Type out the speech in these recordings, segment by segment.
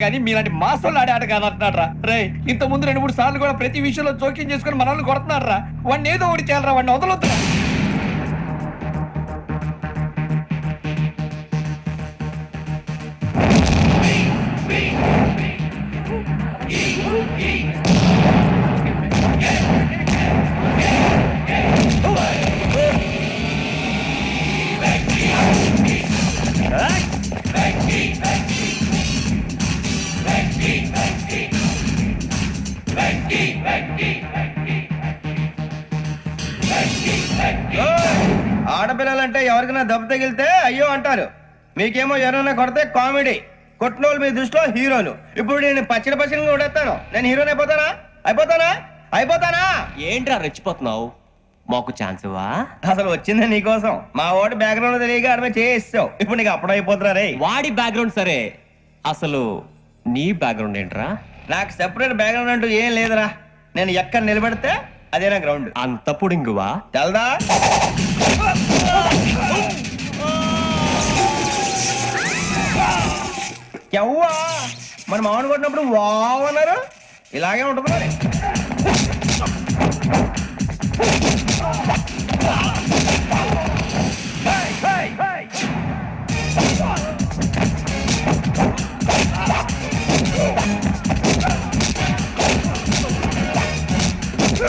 కానీ మీలాంటి మాసోళ్ళు ఆడే ఆట కాదంటున్నారా రా రే ఇంత ముందు రెండు మూడు సార్లు కూడా ప్రతి విషయంలో జోక్యం చేసుకుని మనల్ని కొడుతున్నారా వాడిని ఏదో ఒకటి చేయాలరా వాడిని వదలొద్దు ఆడపిల్లలంటే ఎవరికైనా దెబ్బ తగిలితే అయ్యో అంటారు. మీకేమో ఎవరైనా కొడితే కామెడీ. కొట్టినోళ్ళు మీ దృష్టిలో హీరోలు. ఇప్పుడు నేను పచ్చడి పచ్చడిగా కొడేస్తాను నేను హీరోని అయిపోతానా? అయిపోతానా? అయిపోతానా? ఏంట్రా రెచ్చిపోతున్నావు? మాకు ఛాన్స్ ఇవ్వా? అసలు వచ్చింది నీకోసం. మా ఓటు బ్యాక్గ్రౌండ్ తెలియక అడమే చేయిస్తావు ఇప్పుడు నీకు అప్పుడు అయిపోతున్నా రే వాడి బ్యాక్గ్రౌండ్ సరే. అసలు నీ బ్యాక్గ్రౌండ్ ఏంట్రా? నాకు సెపరేట్ బ్యాక్గ్రౌండ్ అంటూ ఏం లేదురా. నేను ఎక్కడ నిలబడితే అదే నా గ్రౌండ్. అంత పుడింగువా? తెల్దా? మన మామూలు కొట్టినప్పుడు వావ్ అన్నారు. ఇలాగే ఉంటుంది మరి. రే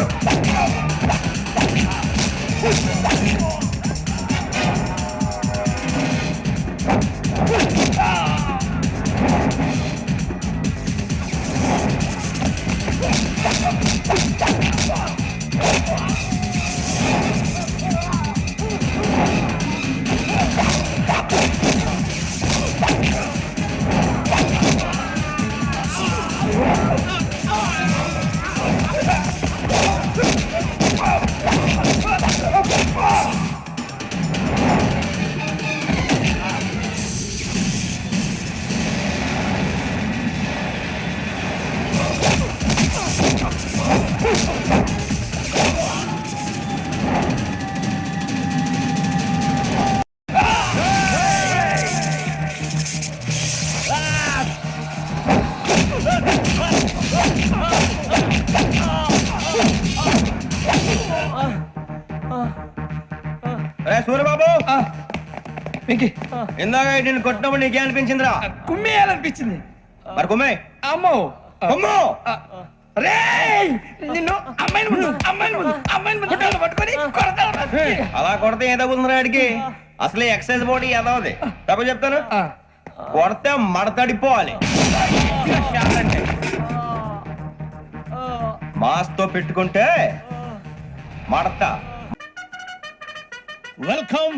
ఇందాక నేను కొట్టినప్పుడు నీకే అనిపించిందిరా? కుమ్మేయాలనిపించింది మరి కుమ్మే. అమ్మో. కుమ్ము. ఆ, రేయ్ నిన్ను అమ్మాయిని ముందు అమ్మాయిని ముందు అమ్మాయిని ముందు పట్టుకొని కొడతాను రా. అలా కొడితే ఏదో తగులుతుంది ఆడికి? అసలే ఎక్సైజ్ బాడీ ఏదవది తప్ప చెప్తాను? కొడితే మడతడిపోవాలి. మాస్తో పెట్టుకుంటే మడత. Welcome